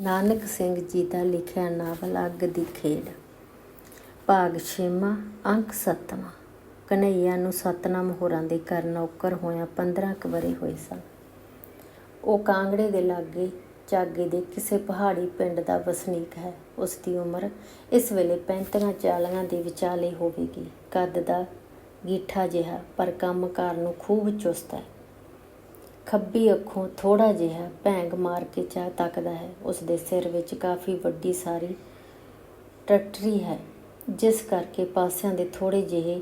ਨਾਨਕ ਸਿੰਘ ਜੀ ਦਾ ਲਿਖਿਆ ਨਾਵਲ ਅੱਗ ਦੀ ਖੇਡ। ਭਾਗ ਛੇਵਾਂ, ਅੰਕ ਸੱਤਵਾਂ। ਕਨ੍ਹੱਈਆ ਨੂੰ ਸਤਨਾਮ ਹੋਰਾਂ ਦੇ ਘਰ ਨੌਕਰ ਹੋਇਆ 15 ਕੁ ਵਰੇ ਹੋਏ ਸਨ। ਉਹ ਕਾਂਗੜੇ ਦੇ ਲਾਗੇ ਚਾਗੇ ਦੇ ਕਿਸੇ ਪਹਾੜੀ ਪਿੰਡ ਦਾ ਵਸਨੀਕ ਹੈ। ਉਸ ਦੀ ਉਮਰ ਇਸ ਵੇਲੇ 35 40 ਦੇ ਵਿਚਾਲੇ ਹੋਵੇਗੀ। ਕੱਦ ਦਾ ਗੀਠਾ ਜਿਹਾ, ਪਰ ਕੰਮਕਾਰ ਨੂੰ ਖੂਬ ਚੁਸਤ ਹੈ। ਖੱਬੀ ਅੱਖੋਂ ਥੋੜਾ ਜਿਹਾ ਭੈਂਗ ਮਾਰ ਕੇ ਚਾਹ ਤੱਕਦਾ ਹੈ। ਉਸ ਦੇ ਸਿਰ ਵਿੱਚ ਕਾਫੀ ਵੱਡੀ ਸਾਰੀ ਟੱਟਰੀ ਹੈ, ਜਿਸ ਕਰਕੇ ਪਾਸਿਆਂ ਦੇ ਥੋੜੇ ਜਿਹੇ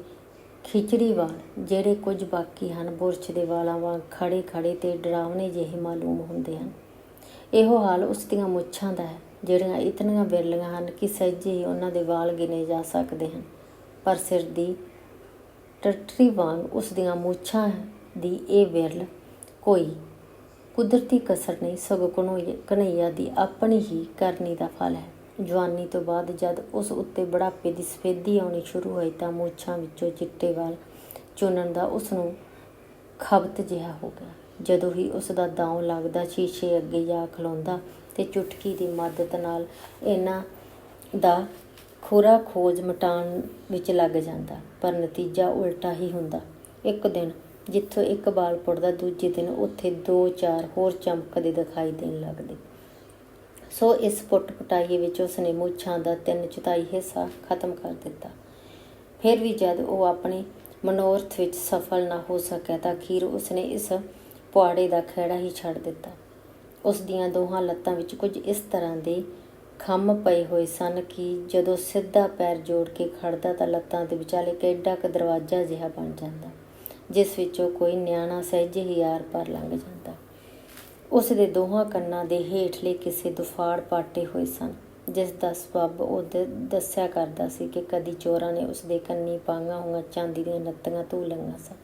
ਖਿਚੜੀ ਵਾਲ, ਜਿਹੜੇ ਕੁਝ ਬਾਕੀ ਹਨ, ਬੁਰਸ਼ ਦੇ ਵਾਲਾਂ ਵਾਂਗ ਖੜੇ ਖੜੇ ਤੇ ਡਰਾਵਣੇ ਜਿਹੇ ਮਾਲੂਮ ਹੁੰਦੇ ਹਨ। ਇਹੋ ਹਾਲ ਉਸ ਦੀਆਂ ਮੁੱਛਾਂ ਦਾ ਹੈ, ਜਿਹੜੀਆਂ ਇਤਨੀਆਂ ਵਿਰਲੀਆਂ ਹਨ ਕਿ ਸਹਿਜੇ ਹੀ ਉਹਨਾਂ ਦੇ ਵਾਲ ਗਿਣੇ ਜਾ ਸਕਦੇ ਹਨ। ਪਰ ਸਿਰ ਦੀ ਟੱਟਰੀ ਵਾਂਗ ਉਸ ਦੀਆਂ ਮੁੱਛਾਂ ਦੀ ਇਹ ਵਿਰਲ ਕੋਈ ਕੁਦਰਤੀ ਕਸਰ ਨਹੀਂ, ਸਗੋਂ ਕਨੋਈ- ਕਨ੍ਹੱਈਆ ਦੀ ਆਪਣੀ ਹੀ ਕਰਨੀ ਦਾ ਫਲ ਹੈ। ਜਵਾਨੀ ਤੋਂ ਬਾਅਦ ਜਦ ਉਸ ਉੱਤੇ ਬੁਢਾਪੇ ਦੀ ਸਫੇਦੀ ਆਉਣੀ ਸ਼ੁਰੂ ਹੋਈ ਤਾਂ ਮੂਛਾਂ ਵਿੱਚੋਂ ਚਿੱਟੇ ਵਾਲ ਚੁਣਨ ਦਾ ਉਸ ਨੂੰ ਖਬਤ ਜਿਹਾ ਹੋ ਗਿਆ। ਜਦੋਂ ਹੀ ਉਸ ਦਾ ਦਾਉ ਲੱਗਦਾ, ਸ਼ੀਸ਼ੇ ਅੱਗੇ ਜਾ ਖਲੋਂਦਾ ਤੇ ਚੁਟਕੀ ਦੀ ਮਦਦ ਨਾਲ ਇਹਨਾਂ ਦਾ ਖੁਰਾ ਖੋਜ ਮਟਾਉਣ ਵਿੱਚ ਲੱਗ ਜਾਂਦਾ, ਪਰ ਨਤੀਜਾ ਉਲਟਾ ਹੀ ਹੁੰਦਾ। ਇੱਕ ਦਿਨ ਜਿੱਥੋਂ ਇੱਕ ਬਾਲ ਪੁੱਟਦਾ ਦੂਜੇ ਦਿਨ ਉੱਥੇ ਦੋ ਚਾਰ ਹੋਰ ਚਮਕਦੇ ਦਿਖਾਈ ਦੇਣ ਲੱਗਦੇ। ਸੋ ਇਸ ਪੁੱਟ ਪਟਾਈ ਵਿੱਚ ਉਸਨੇ ਮੁੱਛਾਂ ਦਾ ਤਿੰਨ ਚੁਤਾਈ ਹਿੱਸਾ ਖਤਮ ਕਰ ਦਿੱਤਾ। ਫਿਰ ਵੀ ਜਦ ਉਹ ਆਪਣੇ ਮਨੋਰਥ ਵਿੱਚ ਸਫਲ ਨਾ ਹੋ ਸਕਿਆ ਤਾਂ ਅਖੀਰ ਉਸਨੇ ਇਸ ਪੁਆੜੇ ਦਾ ਖਹਿੜਾ ਹੀ ਛੱਡ ਦਿੱਤਾ। ਉਸ ਦੀਆਂ ਦੋਹਾਂ ਲੱਤਾਂ ਵਿੱਚ ਕੁਝ ਇਸ ਤਰ੍ਹਾਂ ਦੇ ਖੰਮ ਪਏ ਹੋਏ ਸਨ ਕਿ ਜਦੋਂ ਸਿੱਧਾ ਪੈਰ ਜੋੜ ਕੇ ਖੜਦਾ ਤਾਂ ਲੱਤਾਂ ਦੇ ਵਿਚਾਲੇ ਕਿੱਡਾ ਕੁ ਦਰਵਾਜ਼ਾ ਜਿਹਾ ਬਣ ਜਾਂਦਾ। ਜਿਸ ਵਿੱਚੋਂ ਕੋਈ ਨਿਆਣਾ ਸਹਿਜ ਹੀ ਆਰ ਪਾਰ ਲੰਘ ਜਾਂਦਾ। ਉਸ ਦੇ ਦੋਹਾਂ ਕੰਨਾਂ ਦੇ ਹੇਠਲੇ ਕਿਸੇ ਦੁਫਾੜ ਪਾਟੇ ਹੋਏ ਸਨ, ਜਿਸ ਦਾ ਸਬਬ ਉਹ ਦ- ਦੱਸਿਆ ਕਰਦਾ ਸੀ ਕਿ ਕਦੀ ਚੋਰਾਂ ਨੇ ਉਸ ਦੇ ਕੰਨੀ ਪਾਈਆਂ ਹੋਈਆਂ ਚਾਂਦੀ ਦੀਆਂ ਨੱਤੀਆਂ ਧੂ ਲਈਆਂ ਸਨ।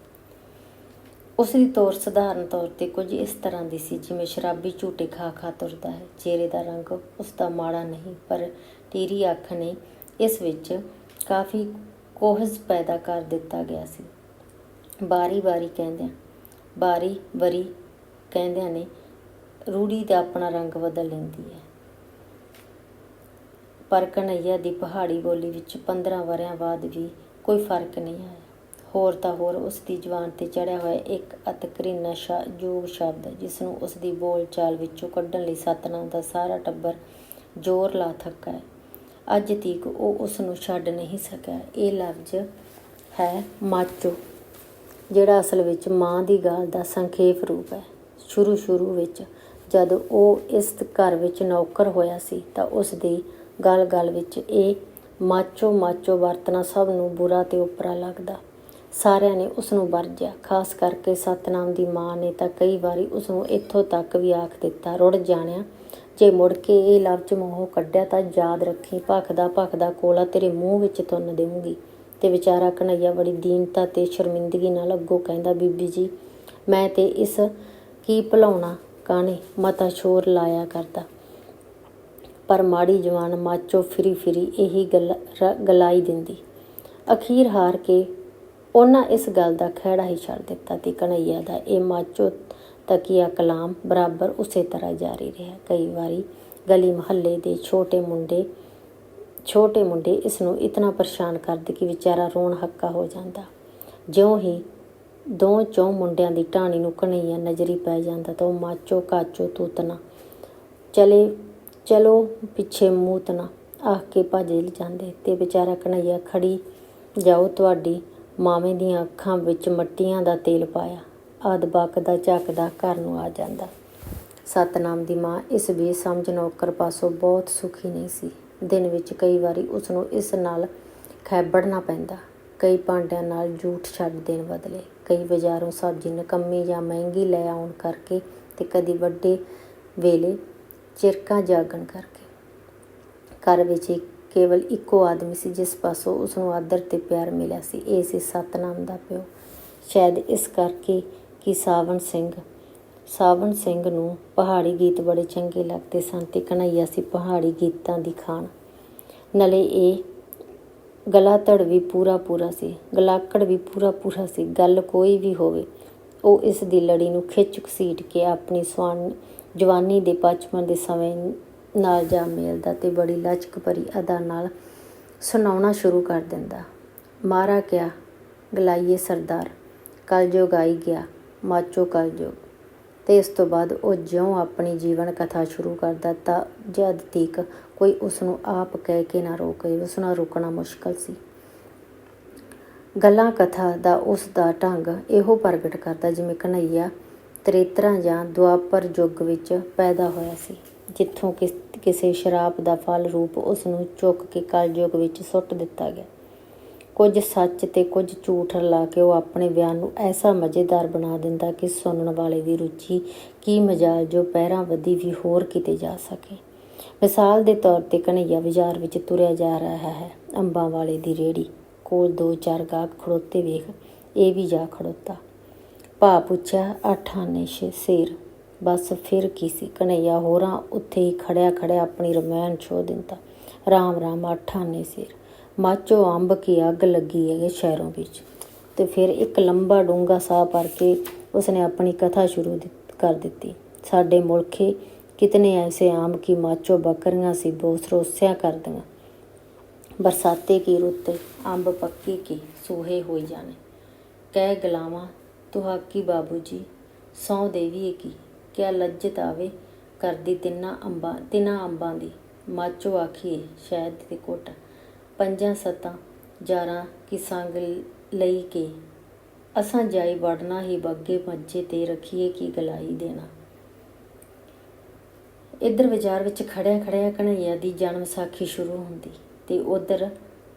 ਉਸ ਦੀ ਤੌਰ ਸਧਾਰਨ ਤੌਰ ਤੇ ਕੁਝ ਇਸ ਤਰ੍ਹਾਂ ਦੀ ਸੀ ਜਿਵੇਂ ਸ਼ਰਾਬੀ ਝੂਟੇ ਖਾ ਖਾ ਤੁਰਦਾ ਹੈ। ਚਿਹਰੇ ਦਾ ਰੰਗ ਉਸ ਦਾ ਮਾੜਾ ਨਹੀਂ, ਪਰ ਟੀਰੀ ਅੱਖ ਨੇ ਇਸ ਵਿੱਚ ਕਾਫੀ ਕੋਹਜ਼ ਪੈਦਾ ਕਰ ਦਿੱਤਾ ਗਿਆ ਸੀ। ਵਾਰੀ ਵਾਰੀ ਕਹਿੰਦਿਆਂ ਬਾਰੀ ਬਰੀ ਕਹਿੰਦਿਆਂ ਨੇ ਰੂੜੀ ਦਾ ਆਪਣਾ ਰੰਗ ਬਦਲ ਲੈਂਦੀ ਹੈ। ਪਰ ਕਨ੍ਹੱਈਆ ਦੀ ਪਹਾੜੀ ਬੋਲੀ ਵਿੱਚ 15 ਵਰਿਆਂ ਬਾਅਦ ਵੀ ਕੋਈ ਫ਼ਰਕ ਨਹੀਂ ਆਇਆ। ਹੋਰ ਤਾਂ ਹੋਰ ਉਸ ਦੀ ਜ਼ੁਬਾਨ ਤੇ ਚੜਿਆ ਹੋਇਆ ਇੱਕ ਅਤਕਰੀਨਾ ਸ਼ਾ ਜੋਗ ਸ਼ਬਦ ਹੈ, ਜਿਸ ਨੂੰ ਉਸ ਦੀ ਬੋਲ ਵਿੱਚੋਂ ਕੱਢਣ ਲਈ ਸਤਨਾਮ ਦਾ ਸਾਰਾ ਟੱਬਰ ਜ਼ੋਰ ਲਾ ਥੱਕਾ ਹੈ। ਅੱਜ ਤੀਕ ਉਹ ਉਸ ਨੂੰ ਛੱਡ ਨਹੀਂ ਸਕਿਆ। ਇਹ ਲਫ਼ਜ਼ ਹੈ ਮਾਚੋ। ਜਿਹੜਾ ਅਸਲ ਵਿੱਚ ਮਾਂ ਦੀ ਗਾਲ ਦਾ ਸੰਖੇਪ ਰੂਪ ਹੈ। ਸ਼ੁਰੂ ਸ਼ੁਰੂ ਵਿੱਚ ਜਦ ਉਹ ਇਸ ਘਰ ਵਿੱਚ ਨੌਕਰ ਹੋਇਆ ਸੀ ਤਾਂ ਉਸ ਦੀ ਗੱਲ ਗੱਲ ਵਿੱਚ ਇਹ ਮਾਚੋ ਮਾਚੋ ਵਰਤਣਾ ਸਭ ਨੂੰ ਬੁਰਾ ਤੇ ਉਪਰਾ ਲੱਗਦਾ। ਸਾਰਿਆਂ ਨੇ ਉਸ ਨੂੰ ਵਰਜਿਆ। ਖਾਸ ਕਰਕੇ ਸਤਨਾਮ ਦੀ ਮਾਂ ਨੇ ਤਾਂ ਕਈ ਵਾਰੀ ਉਸ ਨੂੰ ਇੱਥੋਂ ਤੱਕ ਵੀ ਆਖ ਦਿੱਤਾ, ਰੁੜ ਜਾਣਿਆ, ਜੇ ਮੁੜ ਕੇ ਇਹ ਲਫ਼ਜ਼ ਮੂੰਹੋਂ ਕੱਢਿਆ ਤਾਂ ਯਾਦ ਰੱਖੀ, ਭਖਦਾ ਭਖਦਾ ਕੋਲਾ ਤੇਰੇ ਮੂੰਹ ਵਿੱਚ ਤੁੰਨ ਦੇਵਾਂਗੀ ਤੇ ਵਿਚਾਰਾ ਕਨਈਆ ਬੜੀ ਦੀਨਤਾ ਤੇ ਸ਼ਰਮਿੰਦਗੀ ਨਾਲ ਅੱਗੋਂ ਕਹਿੰਦਾ, ਬੀਬੀ ਜੀ, ਮੈਂ ਤੇ ਇਸ ਕੀ ਭਲਾਉਣਾ? ਕਾਣੇ ਮਤਾ ਸ਼ੋਰ ਲਾਇਆ ਕਰਦਾ। ਪਰ ਮਾੜੀ ਜਵਾਨ ਮਾਚੋ ਫਿਰੀ ਫਿਰੀ ਇਹੀ ਗੱਲ ਰ- ਗਲਾਈ ਦਿੰਦੀ। ਅਖੀਰ ਹਾਰ ਕੇ ਉਹਨਾਂ ਇਸ ਗੱਲ ਦਾ ਖਹਿੜਾ ਹੀ ਛੱਡ ਦਿੱਤਾ ਤੇ ਕਨਈਆ ਦਾ ਇਹ ਮਾਚੋ ਤਕੀਆ ਕਲਾਮ ਬਰਾਬਰ ਉਸੇ ਤਰ੍ਹਾਂ ਜਾਰੀ ਰਿਹਾ। ਕਈ ਵਾਰੀ ਗਲੀ ਮੁਹੱਲੇ ਦੇ ਛੋਟੇ ਮੁੰਡੇ ਛੋਟੇ ਮੁੰਡੇ ਇਸ ਨੂੰ ਇਤਨਾ ਪਰੇਸ਼ਾਨ ਕਰਦੇ ਕਿ ਵਿਚਾਰਾ ਰੋਣ ਹੱਕਾ ਹੋ ਜਾਂਦਾ। ਜਿਉਂ ਹੀ ਦੋ ਚੌ ਮੁੰਡਿਆਂ ਦੀ ਟਾਣੀ ਨੂੰ ਕਨਈਆ ਨਜ਼ਰੀ ਪੈ ਜਾਂਦਾ ਤਾਂ ਉਹ ਮਾਚੋ ਕਾਚੋ ਤੂਤਨਾ, ਚਲੇ, ਚਲੋ ਪਿੱਛੇ ਮੂਤਨਾ। ਆਖ ਕੇ ਭੱਜ ਜਾਂਦੇ ਤੇ ਵਿਚਾਰਾ ਕਨਈਆ ਖੜੀ, ਜਾਓ ਤੁਹਾਡੀ ਮਾਵੇਂ ਦੀਆਂ ਅੱਖਾਂ ਵਿੱਚ ਮੱਟੀਆਂ ਦਾ ਤੇਲ ਪਾਇਆ। ਆਦ ਬਕਦਾ ਝੱਕਦਾ ਘਰ ਨੂੰ ਆ ਜਾਂਦਾ। ਸਤਨਾਮ ਦੀ ਮਾਂ ਇਸ ਵੀ ਸਮਝ ਨੌਕਰ ਪਾਸੋਂ ਬਹੁਤ ਸੁਖੀ ਨਹੀਂ ਸੀ। ਦਿਨ ਵਿੱਚ ਕਈ ਵਾਰੀ ਉਸ ਨੂੰ ਇਸ ਨਾਲ ਖੈਬੜਨਾ ਪੈਂਦਾ। ਕਈ ਭਾਂਡਿਆਂ ਨਾਲ ਜੂਠ ਛੱਡ ਦੇਣ ਬਦਲੇ, ਕਈ ਬਾਜ਼ਾਰੋਂ ਸਬਜ਼ੀ ਨਕੰਮੀ ਜਾਂ ਮਹਿੰਗੀ ਲੈ ਆਉਣ ਕਰਕੇ ਤੇ ਕਦੀ ਵੱਡੇ ਵੇਲੇ ਚਿਰਕਾ ਜਾਗਣ ਕਰਕੇ। ਘਰ ਵਿੱਚ ਕੇਵਲ ਇੱਕੋ ਆਦਮੀ ਸੀ ਜਿਸ ਪਾਸੋਂ ਉਸ ਨੂੰ ਆਦਰ ਤੇ ਪਿਆਰ ਮਿਲਿਆ ਸੀ। ਇਹ ਸੀ ਸਤਨਾਮ ਦਾ ਪਿਓ। ਸ਼ਾਇਦ ਇਸ ਕਰਕੇ ਕਿ ਸਾਵਣ ਸਿੰਘ ਸਾਵਣ ਸਿੰਘ ਨੂੰ ਪਹਾੜੀ ਗੀਤ ਬੜੇ ਚੰਗੇ ਲੱਗਦੇ ਸਨ ਤੇ ਕਨਈਆ ਸੀ ਪਹਾੜੀ ਗੀਤਾਂ ਦੀ ਖਾਨ ਨਲੇ ਇਹ ਗਲਾ ਧੜ ਵੀ ਪੂਰਾ ਪੂਰਾ ਸੀ, ਗਲਾਕੜ ਵੀ ਪੂਰਾ ਪੂਰਾ ਸੀ, ਗੱਲ ਕੋਈ ਵੀ ਹੋਵੇ। ਉਹ ਇਸ ਦੀ ਲੜੀ ਨੂੰ ਖਿੱਚ ਘਸੀਟ ਕੇ ਆਪਣੀ ਸਵਾਨ ਜਵਾਨੀ ਦੇ ਬਚਪਨ ਦੇ ਸਮੇਂ ਨਾਲ ਜਾ ਮਿਲਦਾ ਤੇ ਬੜੀ ਲਚਕ ਭਰੀ ਅਦਾ ਨਾਲ ਸੁਣਾਉਣਾ ਸ਼ੁਰੂ ਕਰ ਦਿੰਦਾ। ਮਾਰਾ ਕਿਆ, ਗਲਾਈਏ ਸਰਦਾਰ, ਕਲਯੁਗ ਆਈ ਗਿਆ, ਮਾਚੋ ਕਲਯੁਗ। ਅਤੇ ਇਸ ਤੋਂ ਬਾਅਦ ਉਹ ਜਿਉਂ ਆਪਣੀ ਜੀਵਨ ਕਥਾ ਸ਼ੁਰੂ ਕਰਦਾ ਤਾਂ ਜਦ ਤੀਕ ਕੋਈ ਉਸ ਨੂੰ ਆਪ ਕਹਿ ਕੇ ਨਾ ਰੋਕੇ ਉਸ ਨਾਲ ਰੋਕਣਾ ਮੁਸ਼ਕਲ ਸੀ। ਗੱਲਾਂ ਕਥਾ ਦਾ ਉਸ ਦਾ ਢੰਗ ਇਹੋ ਪ੍ਰਗਟ ਕਰਦਾ ਜਿਵੇਂ ਕਨਈਆ ਤ੍ਰੇਤਰਾ ਜਾਂ ਦੁਆਪਰ ਯੁੱਗ ਵਿੱਚ ਪੈਦਾ ਹੋਇਆ ਸੀ, ਜਿੱਥੋਂ ਕਿਸ- ਕਿਸੇ ਸ਼ਰਾਪ ਦਾ ਫਲ ਰੂਪ ਉਸ ਨੂੰ ਚੁੱਕ ਕੇ ਕਲਯੁਗ ਵਿੱਚ ਸੁੱਟ ਦਿੱਤਾ ਗਿਆ। ਕੁਝ ਸੱਚ ਤੇ ਕੁਝ ਝੂਠ ਰਲਾ ਕੇ ਉਹ ਆਪਣੇ ਬਿਆਨ ਨੂੰ ਐਸਾ ਮਜ਼ੇਦਾਰ ਬਣਾ ਦਿੰਦਾ ਕਿ ਸੁਣਨ ਵਾਲੇ ਦੀ ਰੁਚੀ ਕੀ ਮਜਾਲ ਜੋ ਪਹਿਰਾਂ ਵਧੀ ਵੀ ਹੋਰ ਕਿਤੇ ਜਾ ਸਕੇ। ਮਿਸਾਲ ਦੇ ਤੌਰ ਤੇ ਕਨਈਆ ਬਾਜ਼ਾਰ ਵਿੱਚ ਤੁਰਿਆ ਜਾ ਰਿਹਾ ਹੈ। ਅੰਬਾਂ ਵਾਲੇ ਦੀ ਰੇੜੀ, ਕੋਲ ਦੋ ਚਾਰ ਗਾਹਕ ਖੜੋਤੇ ਵੇਖ, ਇਹ ਵੀ ਜਾ ਖੜੋਤਾ। ਭਾ ਪੁੱਛਿਆ, ਅੱਠ ਆਨੇ ਛੇ, ਸੇਰ। ਬਸ ਫਿਰ ਕੀ ਸੀ? ਕਨਈਆ ਹੋਰਾਂ ਉੱਥੇ ਹੀ ਖੜਿਆ ਖੜਿਆ ਆਪਣੀ ਰਮਾਇਣ ਛੋ ਦਿੰਦਾ। ਰਾਮ ਰਾਮ ਅੱਠ ਆਨੇ ਸੇਰ। ਮਾਚੋ ਅੰਬ ਕੀ ਅੱਗ ਲੱਗੀ ਹੈ ਸ਼ਹਿਰੋਂ ਵਿੱਚ। ਤੇ ਫਿਰ ਇੱਕ ਲੰਬਾ ਡੂੰਗਾ ਸਾਹ ਭਰ ਕੇ ਉਸਨੇ ਆਪਣੀ ਕਥਾ ਸ਼ੁਰੂ ਕਰ ਦਿੱਤੀ। ਸਾਡੇ ਮੁਲਖੇ ਕਿਤਨੇ ਐਸੇ ਆਮ ਕੀ ਮਾਚੋ ਬੱਕਰੀਆਂ ਸੀ ਬੋਸਰੋਸਿਆ ਕਰਦੀਆਂ। ਬਰਸਾਤੇ ਕੀ ਰੁੱਤੇ, ਅੰਬ ਪੱਕੀ ਕੀ ਸੂਹੇ ਹੋਈ ਜਾਣੇ। ਕਹਿ ਗਲਾਵਾਂ ਤੁਹਾਕੀ ਬਾਬੂ ਜੀ ਸੌ ਦੇਵੀਏ ਕੀ? ਕਿਆ ਲੱਜਤ ਆਵੇ ਕਰਦੀ ਤਿੰਨਾਂ ਅੰਬਾਂ ਤਿੰਨਾਂ ਅੰਬਾਂ ਦੀ? ਮਾਚੋ ਆਖੀਏ ਸ਼ਾਇਦ ਤੇ ਕੋਟ ਪੰਜਾਂ ਸੱਤਾਂ ਜਾਰਾਂ ਕੀ ਸੰਗ ਲਈ ਕੇ। ਅਸਾਂ ਜਾਈ ਵੜਨਾ ਹੀ ਬੱਗੇ ਮੱਝੇ ਤੇ ਰਖੀਏ ਕੀ ਗਲਾਈ ਦੇਣਾ। ਇੱਧਰ ਬਾਜ਼ਾਰ ਵਿੱਚ ਖੜਿਆ ਖੜਿਆ ਕਨਈਆ ਦੀ ਜਨਮ ਸਾਖੀ ਸ਼ੁਰੂ ਹੁੰਦੀ ਤੇ ਉਧਰ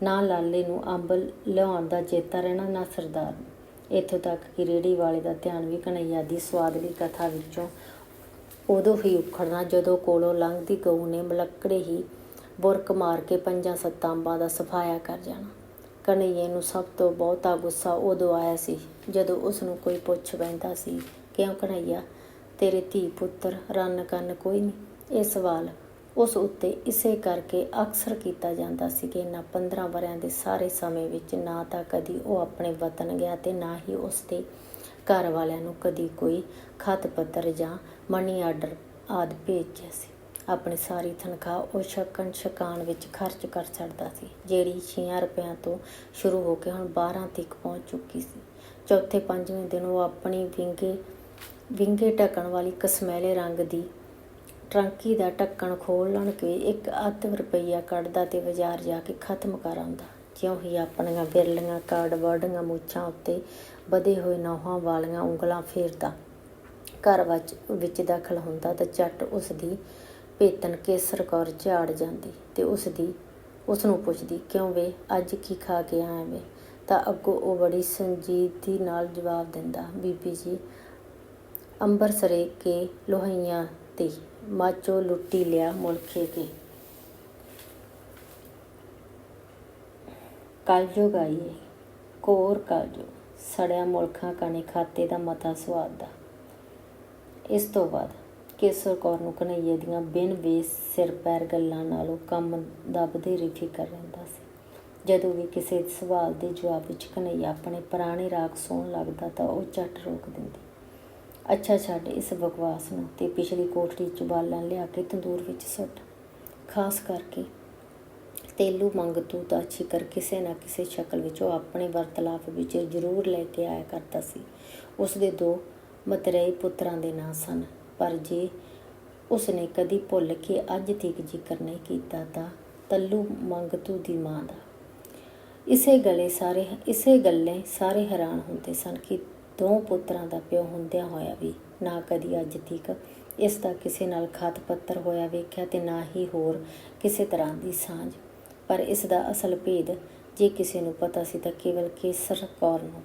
ਨਾ ਲਾਲੇ ਨੂੰ ਅੰਬ ਲਿਆਉਣ ਦਾ ਚੇਤਾ ਰਹਿਣਾ ਨਾ ਸਰਦਾਰ ਇੱਥੋਂ ਤੱਕ ਕਿ ਰੇੜੀ ਵਾਲੇ ਦਾ ਧਿਆਨ ਵੀ ਕਨਈਆ ਦੀ ਸਵਾਦਲੀ ਕਥਾ ਵਿੱਚੋਂ ਉਦੋਂ ਹੀ ਉਖੜਨਾ ਜਦੋਂ ਕੋਲੋਂ ਲੰਘਦੀ ਗਊ ਨੇ ਮਲੱਕੜੇ ਹੀ ਬੁਰਕ ਮਾਰ ਕੇ ਪੰਜਾਂ ਸੱਤਾਂ ਅੰਬਾਂ ਦਾ ਸਫਾਇਆ ਕਰ ਜਾਣਾ। ਕਨਈਏ ਨੂੰ ਸਭ ਤੋਂ ਬਹੁਤਾ ਗੁੱਸਾ ਉਦੋਂ ਆਇਆ ਸੀ ਜਦੋਂ ਉਸ ਨੂੰ ਕੋਈ ਪੁੱਛ ਬੈਂਦਾ ਸੀ, ਕਿਉਂ ਕਨਈਆ, ਤੇਰੇ ਧੀ ਪੁੱਤਰ ਰੰਨ ਕੰਨ ਕੋਈ ਨਹੀਂ ਇਹ ਸਵਾਲ ਉਸ ਉੱਤੇ ਇਸੇ ਕਰਕੇ ਅਕਸਰ ਕੀਤਾ ਜਾਂਦਾ ਸੀ ਕਿ ਨਾ 15 ਵਰਿਆਂ ਦੇ ਸਾਰੇ ਸਮੇਂ ਵਿੱਚ ਨਾ ਤਾਂ ਕਦੀ ਉਹ ਆਪਣੇ ਵਤਨ ਗਿਆ ਤੇ ਨਾ ਹੀ ਉਸ ਦੇ ਘਰ ਵਾਲਿਆਂ ਨੂੰ ਕਦੀ ਕੋਈ ਖਤ ਪੱਤਰ ਜਾਂ ਮਨੀ ਆਰਡਰ ਆਦਿ ਭੇਜਿਆ ਸੀ। ਆਪਣੀ ਸਾਰੀ ਤਨਖਾਹ ਉਹ ਛਕਣ ਸ਼ਕਾਨ ਵਿੱਚ ਖਰਚ ਕਰ ਛੱਡਦਾ ਸੀ, ਜਿਹੜੀ 6 ਰੁਪਇਆਂ ਤੋਂ ਸ਼ੁਰੂ ਹੋ ਕੇ ਹੁਣ 12 ਤੱਕ ਪਹੁੰਚ ਚੁੱਕੀ ਸੀ। ਚੌਥੇ ਪੰਜਵੇਂ ਦਿਨ ਉਹ ਆਪਣੀ ਵਿੰਗੇ ਵਿੰਗੇ ਢੱਕਣ ਵਾਲੀ ਕਸਮੈਲੇ ਰੰਗ ਦੀ ਟਰੰਕੀ ਦਾ ਢੱਕਣ ਖੋਲ੍ਹਣ ਕੇ ਇੱਕ ਅੱਧ ਰੁਪਈਆ ਕੱਢਦਾ ਤੇ ਬਾਜ਼ਾਰ ਜਾ ਕੇ ਖਤਮ ਕਰ ਆਉਂਦਾ। ਜਿਉਂ ਹੀ ਆਪਣੀਆਂ ਬਿਰਲੀਆਂ ਕਾਰਡਬੋਰਡੀਆਂ ਮੁੱਛਾਂ ਉੱਤੇ ਵਧੇ ਹੋਏ ਨੌਹਾਂ ਵਾਲੀਆਂ ਉਂਗਲਾਂ ਫੇਰਦਾ ਘਰ ਵਿੱਚ ਵਿੱਚ ਦਾਖਲ ਹੁੰਦਾ ਤਾਂ ਝੱਟ ਉਸ ਦੀ ਭੇਤਨ ਕੇਸਰ ਕੌਰ ਝਾੜ ਜਾਂਦੀ ਤੇ ਉਸ ਦੀ ਉਸ ਨੂੰ ਪੁੱਛਦੀ, ਕਿਉਂ ਵੇ, ਅੱਜ ਕੀ ਖਾ ਕੇ ਆਇਆ ਵੇ? ਤਾਂ ਅੱਗੋਂ ਉਹ ਬੜੀ ਸੰਜੀਦਗੀ ਨਾਲ ਜਵਾਬ ਦਿੰਦਾ, ਬੀਬੀ ਜੀ, ਅੰਬਰਸਰੇ ਕੇ ਲੋਹੀਆਂ ਤੇ ਮਾਚੋ ਲੁੱਟੀ ਲਿਆ ਮੁਲਖੇ ਕੇ। ਕਲਯੁਗ ਆਈਏ, ਕੋਰ ਕਲਯੁਗ, ਸੜਿਆ ਮੁਲਖਾਂ ਕਾਨੇ ਖਾਤੇ ਦਾ ਮਤਾ ਸਵਾਦ ਦਾ। ਇਸ ਤੋਂ ਬਾਅਦ ਕੇਸਰ ਕੌਰ ਨੂੰ ਕਨਈਏ ਦੀਆਂ ਬਿਨ ਵੇਸ ਸਿਰ ਪੈਰ ਗੱਲਾਂ ਨਾਲੋਂ ਕੰਮ ਦਾ ਵਧੇਰੇ ਫਿਕਰ ਰਹਿੰਦਾ ਸੀ। ਜਦੋਂ ਵੀ ਕਿਸੇ ਸਵਾਲ ਦੇ ਜਵਾਬ ਵਿੱਚ ਕਨਈਆ ਆਪਣੇ ਪੁਰਾਣੇ ਰਾਗ ਸੁਣ ਲੱਗਦਾ ਤਾਂ ਉਹ ਝੱਟ ਰੋਕ ਦਿੰਦੀ। ਅੱਛਾ, ਛੱਡ ਇਸ ਬਕਵਾਸ ਨੂੰ ਤੇ ਪਿਛਲੀ ਕੋਠੜੀ ਚ ਬਾਲਣ ਲਿਆ ਕੇ ਤੰਦੂਰ ਵਿੱਚ ਸੁੱਟ। ਖਾਸ ਕਰਕੇ ਤੇਲੂ ਮੰਗ ਤੂੰ ਦਾ ਜ਼ਿਕਰ ਕਿਸੇ ਨਾ ਕਿਸੇ ਸ਼ਕਲ ਵਿੱਚ ਉਹ ਆਪਣੇ ਵਰਤਲਾਪ ਵਿੱਚ ਜ਼ਰੂਰ ਲੈ ਕੇ ਆਇਆ ਕਰਦਾ ਸੀ। ਉਸ ਦੇ ਦੋ ਮਤਰੇਈ ਪੁੱਤਰਾਂ ਦੇ ਨਾਂ ਸਨ। ਪਰ ਜੇ ਉਸਨੇ ਕਦੀ ਭੁੱਲ ਕੇ ਅੱਜ ਤੱਕ ਜ਼ਿਕਰ ਨਹੀਂ ਕੀਤਾ ਤਾਂ ਤੱਲੂ ਮੰਗਤੂ ਦੀ ਮਾਂ ਦਾ। ਇਸੇ ਗਲੇ ਸਾਰੇ, ਇਸੇ ਗੱਲੇ ਸਾਰੇ ਹੈਰਾਨ ਹੁੰਦੇ ਸਨ ਕਿ ਦੋ ਪੁੱਤਰਾਂ ਦਾ ਪਿਓ ਹੁੰਦਿਆਂ ਹੋਇਆ ਵੀ ਨਾ ਕਦੀ ਅੱਜ ਤੱਕ ਇਸ ਦਾ ਕਿਸੇ ਨਾਲ ਖਾਤ ਪੱਤਰ ਹੋਇਆ ਵੇਖਿਆ ਤੇ ਨਾ ਹੀ ਹੋਰ ਕਿਸੇ ਤਰ੍ਹਾਂ ਦੀ ਸਾਂਝ। ਪਰ ਇਸ ਦਾ ਅਸਲ ਭੇਦ ਜੇ ਕਿਸੇ ਨੂੰ ਪਤਾ ਸੀ ਤਾਂ ਕੇਵਲ ਕੇਸਰ ਕੌਰ ਨੂੰ।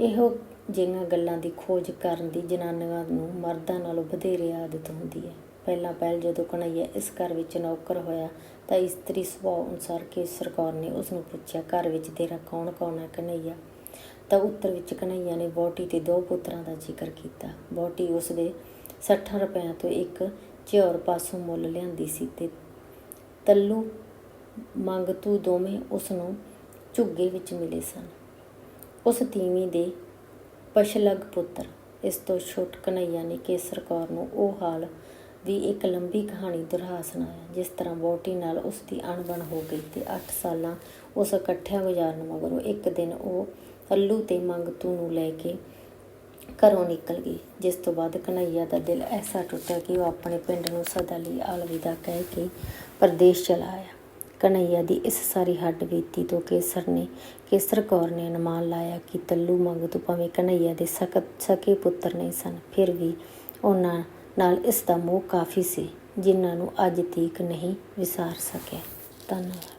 ਇਹੋ ਜਿਹੀਆਂ ਗੱਲਾਂ ਦੀ ਖੋਜ ਕਰਨ ਦੀ ਜਨਾਨੀਆਂ ਨੂੰ ਮਰਦਾਂ ਨਾਲੋਂ ਵਧੇਰੇ ਆਦਤ ਹੁੰਦੀ ਹੈ। ਪਹਿਲਾਂ ਪਹਿਲ ਜਦੋਂ ਕਨਈਆ ਇਸ ਘਰ ਵਿੱਚ ਨੌਕਰ ਹੋਇਆ ਤਾਂ ਇਸਤਰੀ ਸੁਭਾਅ ਅਨੁਸਾਰ ਕੇਸਰ ਕੌਰ ਨੇ ਉਸ ਨੂੰ ਪੁੱਛਿਆ, ਘਰ ਵਿੱਚ ਤੇਰਾ ਕੌਣ ਕੌਣ ਹੈ ਕਨਈਆ? ਤਾਂ ਉੱਤਰ ਵਿੱਚ ਕਨਈਆ ਨੇ ਬੋਟੀ ਤੇ ਦੋ ਪੁੱਤਰਾਂ ਦਾ ਜ਼ਿਕਰ ਕੀਤਾ। ਬੋਟੀ ਉਸ ਦੇ 60 ਰੁਪਇਆਂ ਤੋਂ ਇੱਕ ਝਿਉਰ ਪਾਸੋਂ ਮੁੱਲ ਲਿਆਂਦੀ ਸੀ ਤੇ ਤੱਲੂ ਮੰਗਤੂ ਦੋਵੇਂ ਉਸ ਨੂੰ ਝੁੱਗੇ ਵਿੱਚ ਮਿਲੇ ਸਨ। ਉਸ ਤੀਵੀਂ ਦੇ ਪਛਲਗ ਪੁੱਤਰ, ਇਸ ਤੋਂ ਛੁੱਟ ਕਨਈਆ ਨੇ ਕੇਸਰ ਕੌਰ ਨੂੰ ਉਹ ਹਾਲ ਵੀ ਇੱਕ ਲੰਬੀ ਕਹਾਣੀ ਦੁਹਰਾ ਸੁਣਾਇਆ, ਜਿਸ ਤਰ੍ਹਾਂ ਵੋਟੀ ਨਾਲ ਉਸ ਦੀ ਅਣਬਣ ਹੋ ਗਈ ਤੇ 8 ਸਾਲਾਂ ਉਸ ਇਕੱਠਿਆਂ ਗੁਜ਼ਾਰਨ ਮਗਰੋਂ ਇੱਕ ਦਿਨ ਉਹ ਅੱਲੂ ਤੇ ਮੰਗਤੂ ਨੂੰ ਲੈ ਕੇ ਘਰੋਂ ਨਿਕਲ ਗਈ, ਜਿਸ ਤੋਂ ਬਾਅਦ ਕਨਈਆ ਦਾ ਦਿਲ ਐਸਾ ਟੁੱਟਿਆ ਕਿ ਉਹ ਆਪਣੇ ਪਿੰਡ ਨੂੰ ਸਦਾ ਲਈ ਅਲਵਿਦਾ ਕਹਿ ਕੇ ਪਰਦੇਸ਼ ਚਲਾ ਆਇਆ। ਕਨਈਆ ਦੀ ਇਸ ਸਾਰੀ ਹੱਡ ਬੀਤੀ ਤੋਂ ਕੇਸਰ ਨੇ, ਕੇਸਰ ਕੌਰ ਨੇ ਅਨੁਮਾਨ ਲਾਇਆ ਕਿ ਤੱਲੂ ਮੰਗਤੂ ਭਾਵੇਂ ਕਨਈਆ ਦੇ ਸਕਤ ਸਕੇ ਪੁੱਤਰ ਨਹੀਂ ਸਨ, ਫਿਰ ਵੀ ਉਹਨਾਂ ਨਾਲ ਇਸ ਦਾ ਮੋਹ ਕਾਫੀ ਸੀ, ਜਿਨ੍ਹਾਂ ਨੂੰ ਅੱਜ ਤੀਕ ਨਹੀਂ ਵਿਸਾਰ ਸਕਿਆ। ਧੰਨਵਾਦ।